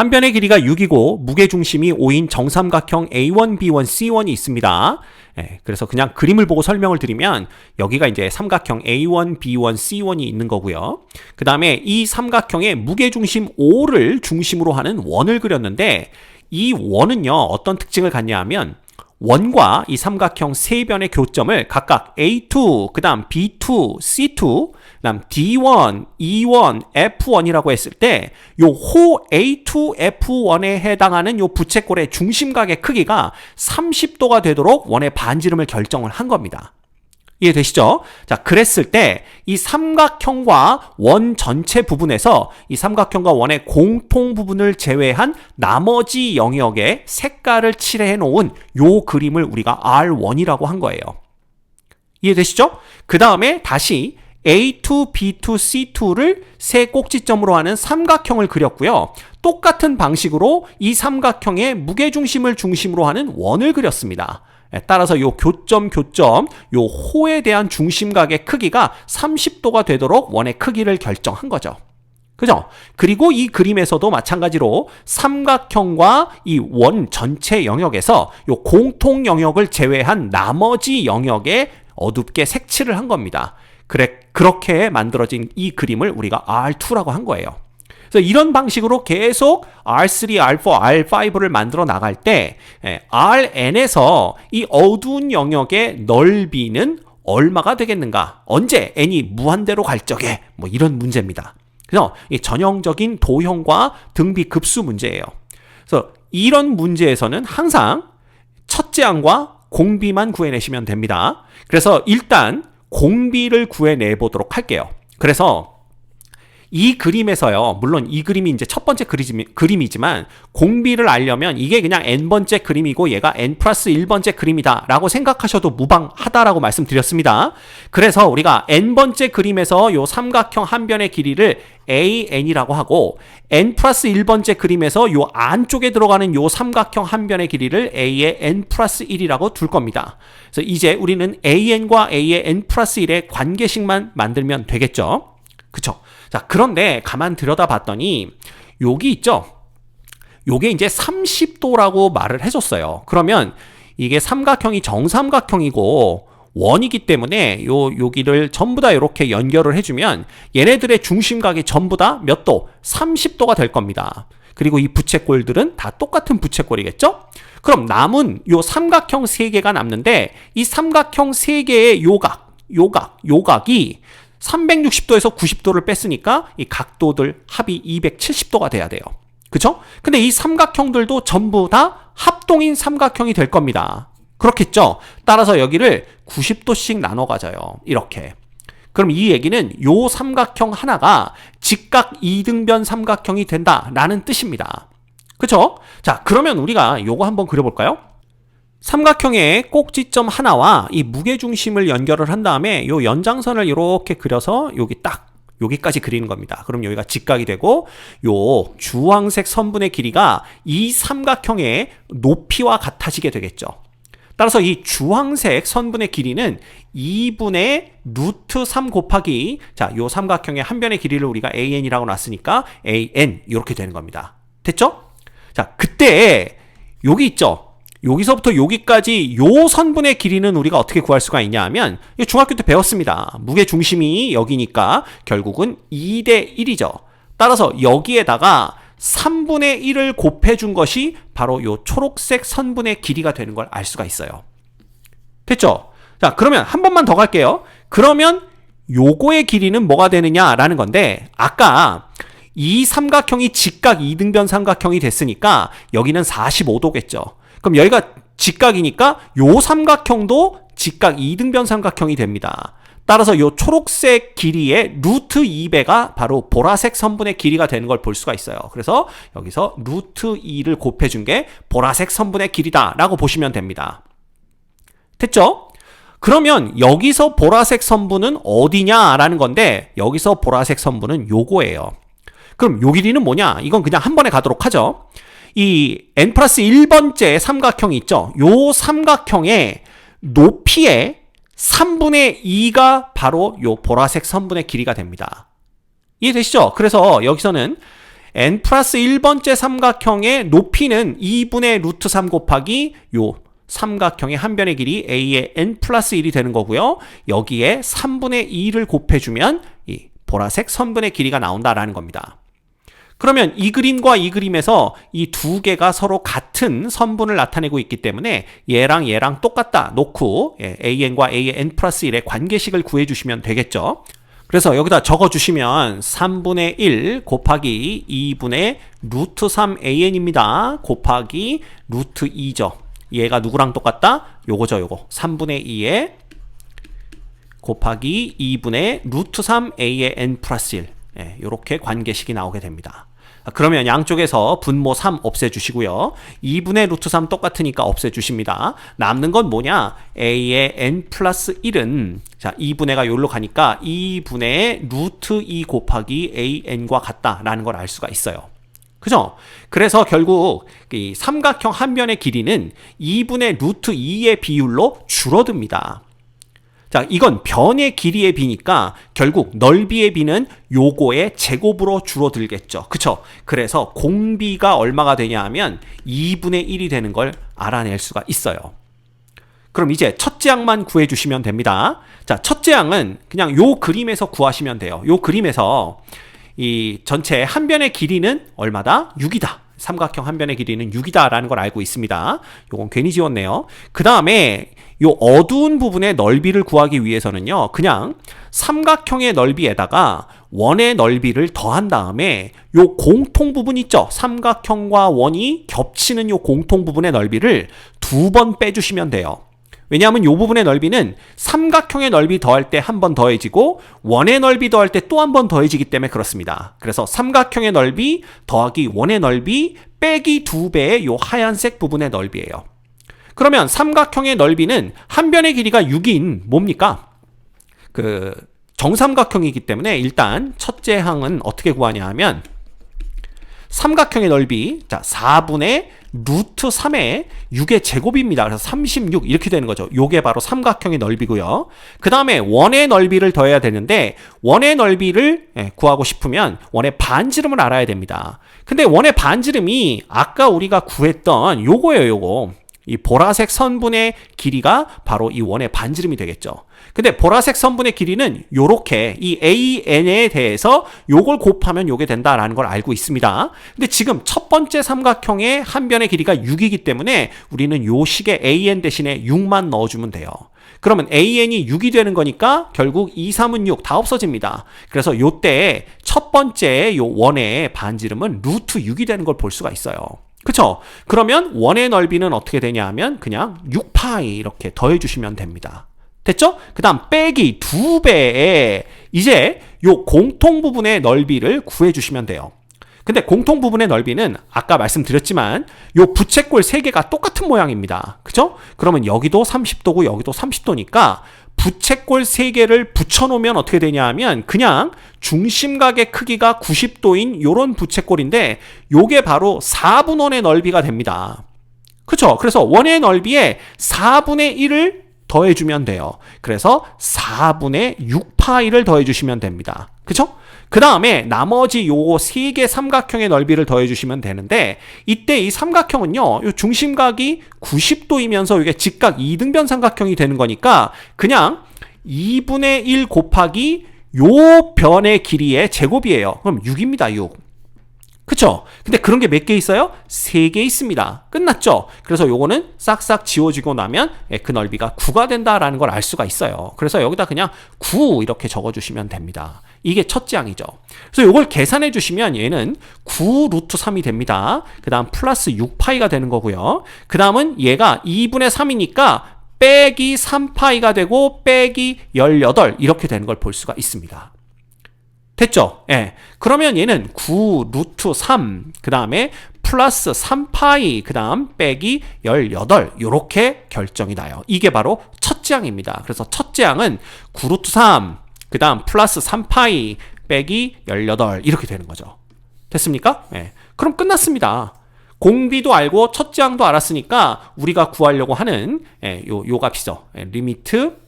한 변의 길이가 6이고 무게중심이 5인 정삼각형 A1, B1, C1이 있습니다. 예, 그래서 그냥 그림을 보고 설명을 드리면 여기가 이제 삼각형 A1, B1, C1이 있는 거고요. 그 다음에 이 삼각형의 무게중심 5를 중심으로 하는 원을 그렸는데 이 원은요 어떤 특징을 갖냐 하면 원과 이 삼각형 세 변의 교점을 각각 A2, 그 다음 B2, C2, 그 다음 D1, E1, F1이라고 했을 때 요 호 A2, F1에 해당하는 요 부채꼴의 중심각의 크기가 30도가 되도록 원의 반지름을 결정을 한 겁니다. 이해되시죠? 자, 그랬을 때 이 삼각형과 원 전체 부분에서 이 삼각형과 원의 공통 부분을 제외한 나머지 영역에 색깔을 칠해 놓은 요 그림을 우리가 R1이라고 한 거예요. 이해되시죠? 그 다음에 다시 A2, B2, C2를 세 꼭지점으로 하는 삼각형을 그렸고요. 똑같은 방식으로 이 삼각형의 무게중심을 중심으로 하는 원을 그렸습니다. 예, 따라서 요 교점 교점 요 호에 대한 중심각의 크기가 30도가 되도록 원의 크기를 결정한 거죠. 그죠? 그리고 이 그림에서도 마찬가지로 삼각형과 이 원 전체 영역에서 요 공통 영역을 제외한 나머지 영역에 어둡게 색칠을 한 겁니다. 그래, 그렇게 만들어진 이 그림을 우리가 R2라고 한 거예요. 그래서 이런 방식으로 계속 R3, R4, R5를 만들어 나갈 때 예, Rn에서 이 어두운 영역의 넓이는 얼마가 되겠는가? 언제 n이 무한대로 갈 적에 뭐 이런 문제입니다. 그래서 이 전형적인 도형과 등비 급수 문제예요. 그래서 이런 문제에서는 항상 첫째 항과 공비만 구해내시면 됩니다. 그래서 일단 공비를 구해내 보도록 할게요. 그래서 이 그림에서요, 물론 이 그림이 이제 첫 번째 그림 이지만 공비를 알려면 이게 그냥 n번째 그림이고 얘가 n 플러스 1번째 그림이다 라고 생각하셔도 무방하다라고 말씀드렸습니다. 그래서 우리가 n번째 그림에서 요 삼각형 한 변의 길이를 AN이라고 하고 n 플러스 1번째 그림에서 요 안쪽에 들어가는 요 삼각형 한 변의 길이를 A의 n 플러스 1이라고 둘 겁니다. 그래서 이제 우리는 AN과 A의 n 플러스 1의 관계식만 만들면 되겠죠. 그쵸? 자, 그런데 가만 들여다 봤더니 여기 있죠? 요게 이제 30도라고 말을 해줬어요. 그러면 이게 삼각형이 정삼각형이고 원이기 때문에 요 여기를 전부 다 이렇게 연결을 해주면 얘네들의 중심각이 전부 다 몇 도? 30도가 될 겁니다. 그리고 이 부채꼴들은 다 똑같은 부채꼴이겠죠? 그럼 남은 요 삼각형 3개가 남는데 이 삼각형 3개의 요각, 요각, 요각이 360도에서 90도를 뺐으니까 이 각도들 합이 270도가 돼야 돼요. 그쵸? 근데 이 삼각형들도 전부 다 합동인 삼각형이 될 겁니다. 그렇겠죠? 따라서 여기를 90도씩 나눠 가져요. 이렇게. 그럼 이 얘기는 요 삼각형 하나가 직각 이등변 삼각형이 된다라는 뜻입니다. 그쵸? 자, 그러면 우리가 요거 한번 그려볼까요? 삼각형의 꼭지점 하나와 이 무게중심을 연결을 한 다음에 요 연장선을 이렇게 그려서 여기 딱 여기까지 그리는 겁니다. 그럼 여기가 직각이 되고 요 주황색 선분의 길이가 이 삼각형의 높이와 같아지게 되겠죠. 따라서 이 주황색 선분의 길이는 2분의 루트 3 곱하기 자, 요 삼각형의 한 변의 길이를 우리가 AN이라고 놨으니까 AN 이렇게 되는 겁니다. 됐죠? 자, 그때 여기 있죠. 여기서부터 여기까지 요 선분의 길이는 우리가 어떻게 구할 수가 있냐 하면 중학교 때 배웠습니다. 무게 중심이 여기니까 결국은 2대 1이죠. 따라서 여기에다가 3분의 1을 곱해준 것이 바로 요 초록색 선분의 길이가 되는 걸 알 수가 있어요. 됐죠? 자, 그러면 한 번만 더 갈게요. 그러면 요거의 길이는 뭐가 되느냐라는 건데, 아까 이 삼각형이 직각 이등변 삼각형이 됐으니까 여기는 45도겠죠. 그럼 여기가 직각이니까 요 삼각형도 직각 이등변 삼각형이 됩니다. 따라서 요 초록색 길이의 루트 2배가 바로 보라색 선분의 길이가 되는 걸 볼 수가 있어요. 그래서 여기서 루트 2를 곱해준 게 보라색 선분의 길이다라고 보시면 됩니다. 됐죠? 그러면 여기서 보라색 선분은 어디냐라는 건데 여기서 보라색 선분은 요거예요. 그럼 요 길이는 뭐냐? 이건 그냥 한 번에 가도록 하죠. 이 n 플러스 1번째 삼각형이 있죠. 요 삼각형의 높이의 3분의 2가 바로 요 보라색 선분의 길이가 됩니다. 이해되시죠? 그래서 여기서는 n 플러스 1번째 삼각형의 높이는 2분의 루트 3 곱하기 요 삼각형의 한 변의 길이 a의 n 플러스 1이 되는 거고요. 여기에 3분의 2를 곱해주면 이 보라색 선분의 길이가 나온다라는 겁니다. 그러면 이 그림과 이 그림에서 이 두 개가 서로 같은 선분을 나타내고 있기 때문에 얘랑 얘랑 똑같다 놓고 예, an과 a의 n 플러스 1의 관계식을 구해주시면 되겠죠. 그래서 여기다 적어주시면 3분의 1 곱하기 2분의 루트 3an입니다. 곱하기 루트 2죠. 얘가 누구랑 똑같다? 요거죠, 요거. 3분의 2에 곱하기 2분의 루트 3a의 n 플러스 1. 예, 요렇게 관계식이 나오게 됩니다. 그러면 양쪽에서 분모 3 없애주시고요. 2분의 루트 3 똑같으니까 없애주십니다. 남는 건 뭐냐? a의 n 플러스 1은 자 2분의가 여기로 가니까 2분의 루트 2 곱하기 an과 같다라는 걸 알 수가 있어요. 그죠? 그래서 결국 이 삼각형 한 변의 길이는 2분의 루트 2의 비율로 줄어듭니다. 자, 이건 변의 길이의 비니까 결국 넓이의 비는 요거의 제곱으로 줄어들겠죠. 그쵸? 그래서 공비가 얼마가 되냐 하면 2분의 1이 되는 걸 알아낼 수가 있어요. 그럼 이제 첫째 항만 구해주시면 됩니다. 자, 첫째 항은 그냥 요 그림에서 구하시면 돼요. 요 그림에서 이 전체 한 변의 길이는 얼마다? 6이다. 삼각형 한 변의 길이는 6이다라는 걸 알고 있습니다. 요건 괜히 지웠네요. 그 다음에 요 어두운 부분의 넓이를 구하기 위해서는요. 그냥 삼각형의 넓이에다가 원의 넓이를 더한 다음에 요 공통 부분 있죠. 삼각형과 원이 겹치는 요 공통 부분의 넓이를 두 번 빼주시면 돼요. 왜냐하면 이 부분의 넓이는 삼각형의 넓이 더할 때 한 번 더해지고 원의 넓이 더할 때 또 한 번 더해지기 때문에 그렇습니다. 그래서 삼각형의 넓이 더하기 원의 넓이 빼기 두 배의 이 하얀색 부분의 넓이에요. 그러면 삼각형의 넓이는 한 변의 길이가 6인 뭡니까? 그 정삼각형이기 때문에 일단 첫째 항은 어떻게 구하냐 하면 삼각형의 넓이 자 4분의 루트 3의 6의 제곱입니다. 그래서 36 이렇게 되는 거죠. 요게 바로 삼각형의 넓이고요. 그 다음에 원의 넓이를 더해야 되는데 원의 넓이를 예, 구하고 싶으면 원의 반지름을 알아야 됩니다. 근데 원의 반지름이 아까 우리가 구했던 요거예요, 요거. 이 보라색 선분의 길이가 바로 이 원의 반지름이 되겠죠. 근데 보라색 선분의 길이는 요렇게 이 AN에 대해서 요걸 곱하면 요게 된다라는 걸 알고 있습니다. 근데 지금 첫 번째 삼각형의 한 변의 길이가 6이기 때문에 우리는 요 식에 AN 대신에 6만 넣어주면 돼요. 그러면 AN이 6이 되는 거니까 결국 2, 3은 6 다 없어집니다. 그래서 요때 첫 번째 요 원의 반지름은 루트 6이 되는 걸 볼 수가 있어요. 그쵸? 그러면 원의 넓이는 어떻게 되냐 하면 그냥 6파이 이렇게 더해 주시면 됩니다. 됐죠? 그 다음 빼기 두 배에 이제 요 공통 부분의 넓이를 구해 주시면 돼요. 근데 공통 부분의 넓이는 아까 말씀드렸지만 요 부채꼴 세 개가 똑같은 모양입니다. 그죠? 그러면 여기도 30도고 여기도 30도니까 부채꼴 세 개를 붙여 놓으면 어떻게 되냐 하면 그냥 중심각의 크기가 90도인 요런 부채꼴인데 요게 바로 4분원의 넓이가 됩니다. 그쵸? 그래서 원의 넓이에 4분의 1을 더해주면 돼요. 그래서 4분의 6파이를 더해주시면 됩니다. 그쵸? 그 다음에 나머지 요 세 개 삼각형의 넓이를 더해주시면 되는데 이때 이 삼각형은요 요 중심각이 90도이면서 이게 직각 2등변 삼각형이 되는 거니까 그냥 2분의 1 곱하기 요 변의 길이의 제곱이에요. 그럼 6입니다. 6. 그쵸? 근데 그런 게 몇 개 있어요? 세 개 있습니다. 끝났죠? 그래서 요거는 싹싹 지워지고 나면 예, 그 넓이가 9가 된다라는 걸 알 수가 있어요. 그래서 여기다 그냥 9 이렇게 적어주시면 됩니다. 이게 첫째 항이죠. 그래서 요걸 계산해 주시면 얘는 9 루트 3이 됩니다. 그 다음 플러스 6파이가 되는 거고요. 그 다음은 얘가 2분의 3이니까 빼기 3파이가 되고 빼기 18 이렇게 되는 걸 볼 수가 있습니다. 됐죠? 예. 그러면 얘는 9 루트 3, 그 다음에 플러스 3파이, 그 다음 빼기 18, 요렇게 결정이 나요. 이게 바로 첫째 항입니다. 그래서 첫째 항은 9 루트 3, 그 다음 플러스 3파이, 빼기 18, 이렇게 되는 거죠. 됐습니까? 예. 그럼 끝났습니다. 공비도 알고 첫째 항도 알았으니까 우리가 구하려고 하는 예, 요, 요 값이죠. 예, 리미트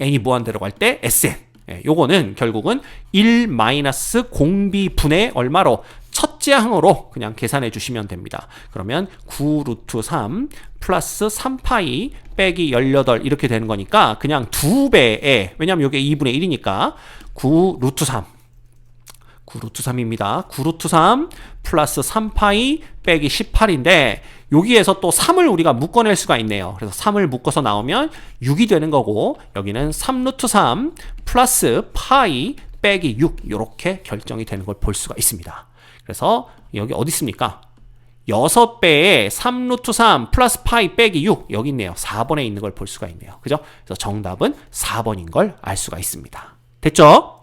n이 무한대로 갈 때 sn 예, 요거는 결국은 1 마이너스 공비 분의 얼마로 첫 첫째 항으로 그냥 계산해 주시면 됩니다. 그러면 9 루트 3 플러스 3파이 빼기 18 이렇게 되는 거니까 그냥 두 배에 왜냐면 이게 2분의 1이니까 9 루트 3 9 루트 3입니다. 9 루트 3 플러스 3파이 빼기 18인데 여기에서 또 3을 우리가 묶어낼 수가 있네요. 그래서 3을 묶어서 나오면 6이 되는 거고 여기는 3 루트 3 플러스 파이 빼기 6 이렇게 결정이 되는 걸 볼 수가 있습니다. 그래서 여기 어디 있습니까? 6배에 3 루트 3 플러스 파이 빼기 6 여기 있네요. 4번에 있는 걸 볼 수가 있네요. 그죠? 그래서 정답은 4번인 걸 알 수가 있습니다. 됐죠?